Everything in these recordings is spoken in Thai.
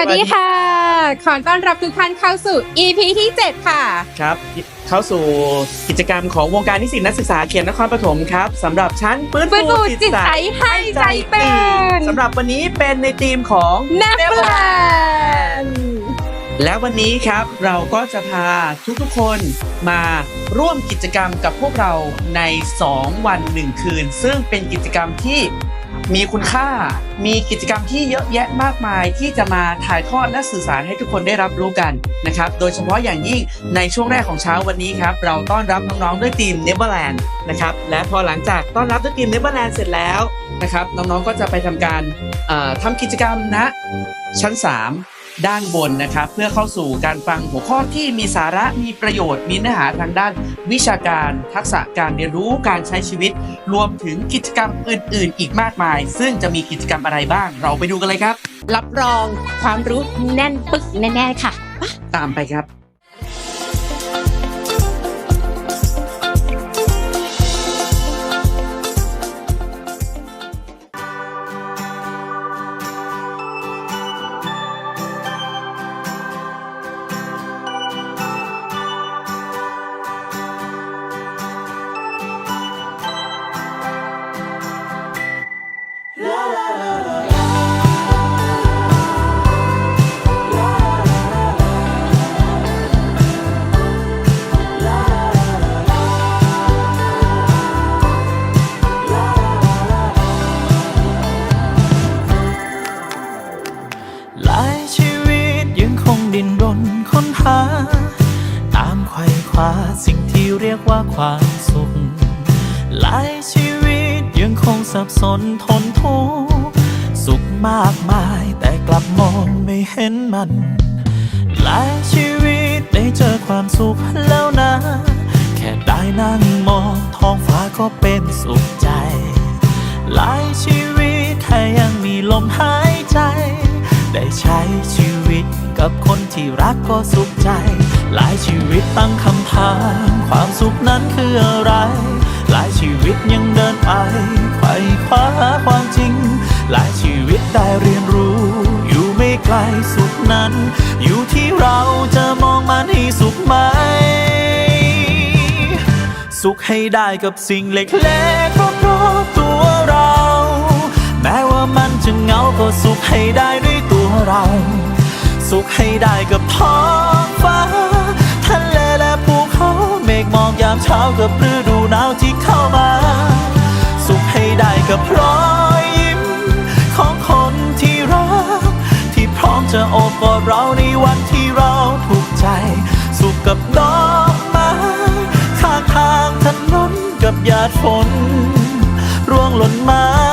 วัสดีค่ะ ขอต้อนรับทุกท่านเข้าสู่ EP ที่ 7 ค่ะ ครับ เข้าสู่กิจกรรมของวงการนิสิตนักศึกษาเขตนครปฐมครับสำหรับชั้นฟื้นฟื้นฟูฟูจิตใจให้ใจเป็นสำหรับวันนี้เป็นในทีมของเนปแลนและวันนี้ครับเราก็จะพาทุกๆคนมาร่วมกิจกรรมกับพวกเราใน 2 วัน 1 คืน ซึ่งเป็นกิจกรรมที่ มีคุณค่า มีกิจกรรมที่เยอะแยะมากมายที่จะมาถ่ายทอดและสื่อสารให้ทุกคนได้รับรู้กันนะครับ โดยเฉพาะอย่างยิ่งในช่วงแรกของเช้าวันนี้ครับ เราต้อนรับน้องๆด้วยทีมเนเปอร์แลนด์นะครับ และพอหลังจากต้อนรับด้วยทีมเนเปอร์แลนด์เสร็จแล้วนะครับ น้องๆก็จะไปทำการเอ่อทำกิจกรรมณชั้น 3 ด้านบนนะครับ เพื่อเข้าสู่การฟังหัวข้อที่มีสาระมีประโยชน์มีเนื้อหาทางด้านวิชาการทักษะการเรียนรู้การใช้ชีวิต รวมถึงกิจกรรมอื่น ๆ อีกมากมาย ซึ่งจะมีกิจกรรมอะไรบ้าง เราไปดูกันเลยครับ รับรองความรู้แน่นปึกแน่ๆค่ะ ตามไปครับาสิ่งที่เรียกว่าความสุข หลายชีวิตยังคงสับสนทนทุกข์สุขมากมายแต่กลับมองไม่เห็นมัน หลายชีวิตได้เจอความสุขแล้วนะ แค่ได้นั่งมองท้องฟ้าก็เป็นสุขใจ หลายชีวิตแค่ยังมีลมหายใจ ได้ใช้ชีวิต กับคนที่รักก็สุขใจ หลายชีวิตตั้งคำถาม ความสุขนั้นคืออะไร หลายชีวิตยังเดินไปไขว่คว้าหาความจริง หลายชีวิตได้เรียนรู้ อยู่ไม่ไกลสุขนั้น อยู่ที่เราจะมองมันให้สุขไหม สุขให้ได้กับสิ่งเล็กๆรอบๆตัวเรา แม้ว่ามันจะเหงาก็สุขให้ได้ด้วยตัวเรา สุขให้ได้กับท้องฟ้า ทะเลและภูเขาเมฆมอกยามเช้ากับฤดูหนาวที่เข้ามา สุขให้ได้กับรอยยิ้ม ของคนที่รัก ที่พร้อมจะโอบกอดเราในวันที่เราทุกข์ใจ สุขกับดอกไม้ข้างทางถนนกับหยาดฝน ร่วงหล่นมา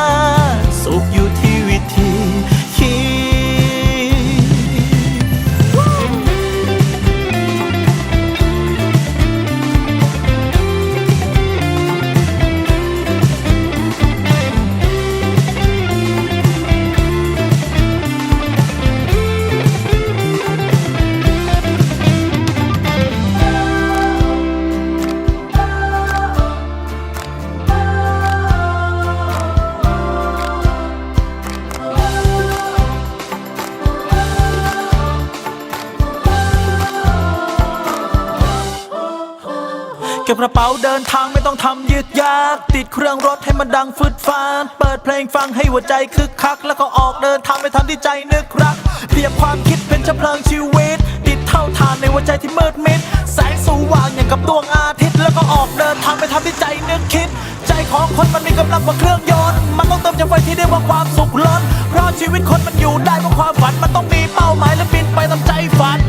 เก็บกระเป๋าเดินทางไม่ต้องทำยืดยาก ติดเครื่องรถให้มันดังฟึดฟาดเปิดเพลงฟังให้หัวใจคึกคัก แล้วก็ออกเดินทางไปทำที่ใจนึกรักเปรียบความคิดเป็นชเพลิงชีวิต ติดเท่าทานในหัวใจที่มืดมิด แสงสว่างอย่างกับดวงอาทิตย์ แล้วก็ออกเดินทางไปทำที่ใจนึกคิด ใจของคนมันมีกำลังกว่าเครื่องยนต์มันต้องเติมจากไฟที่เรียกว่าความสุขล้นเพราะชีวิตคนมันอยู่ได้เพราะความฝันมันต้องมีเป้าหมายและบินไปตามใจฝัน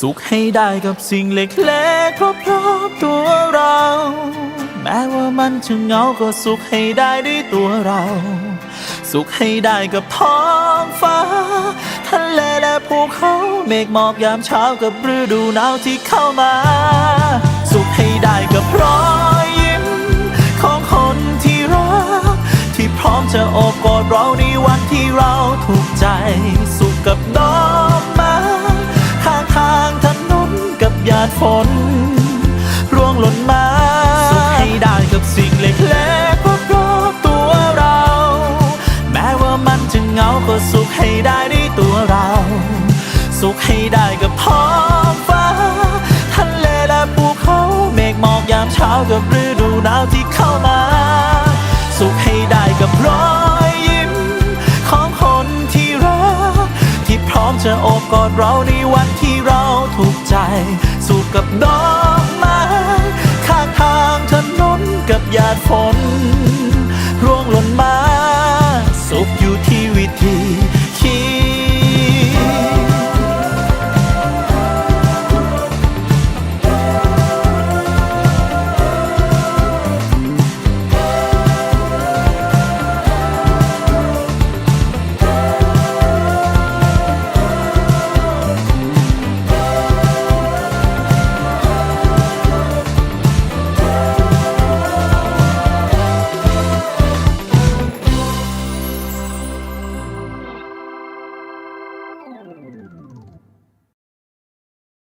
สุขให้ได้กับสิ่งเล็กๆรอบๆตัวเรา แม้ว่ามันจะเหงาก็สุขให้ได้ด้วยตัวเรา สุขให้ได้กับท้องฟ้าทะเลและภูเขาเมฆหมอกยามเช้ากับฤดูหนาวที่เข้ามา สุขให้ได้กับรอยยิ้ม ของคนที่รัก ที่พร้อมจะโอบกอดเราในวันที่เราทุกข์ใจ สุขกับดอก ดฝนร่วงหล่นมาสุขให้ได้กับสิ่งเล็กๆรอบๆตัวเรา แม้ว่ามันจะเหงาก็สุขให้ได้ด้วยตัวเรา สุขให้ได้กับท้องฟ้าทะเลและภูเขาเมฆหมอกยามเช้ากับฤดูหนาวที่เข้ามา สุขให้ได้กับรอยยิ้ม ของคนที่รัก ที่พร้อมจะโอบกอดเราในวันที่เราถูกใจ สู่กับดอกไม้ข้างทางถนนกับหยาดฝน